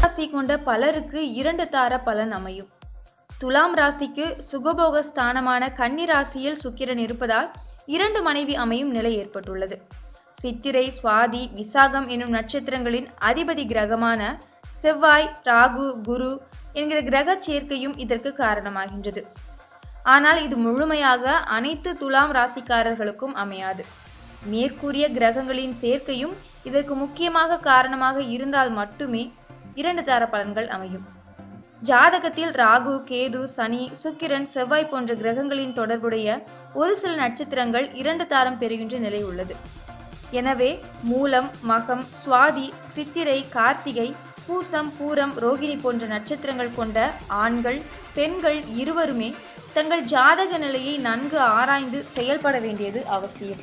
ராசி கொண்ட பலருக்கு இரண்டு தார பலன் அமையும். துலாம் ராசிக்கு சுகபோக ஸ்தானமான கன்னி ராசியில் சுக்கிரன் இருப்பதால் இரண்டு மனைவி அமையும் நிலை ஏற்பட்டுள்ளது. சித்திரை சுவாதி விசாகம் என்னும் நட்சத்திரங்களின் அதிபதி கிரகமான செவ்வாய் ராகு குரு என்கிற கிரக சேர்க்கையும் இதற்கு காரணமாகின்றது. ஆனால் இது முழுமையாக அனைத்து துலாம் ராசிக்காரர்களுக்கும் அமையாது. மேற்கூறிய கிரகங்களின் சேர்க்கையும் இதற்கு முக்கியமாக காரணமாக இருந்தால் மட்டுமே இரண்டு தார பலன்கள் அமையும். ஜாதகத்தில் ராகு கேது சனி சுக்கிரன் செவ்வாய் போன்ற கிரகங்களின் தொடர்புடைய ஒரு சில நட்சத்திரங்கள் இரண்டு தாரம் பெறுகின்ற நிலை உள்ளது. எனவே மூலம் மகம் சுவாதி சித்திரை கார்த்திகை பூசம் பூரம் ரோகிணி போன்ற நட்சத்திரங்கள் கொண்ட ஆண்கள் பெண்கள் இருவருமே தங்கள் ஜாதக நிலையை நன்கு ஆராய்ந்து செயல்பட வேண்டியது அவசியம்.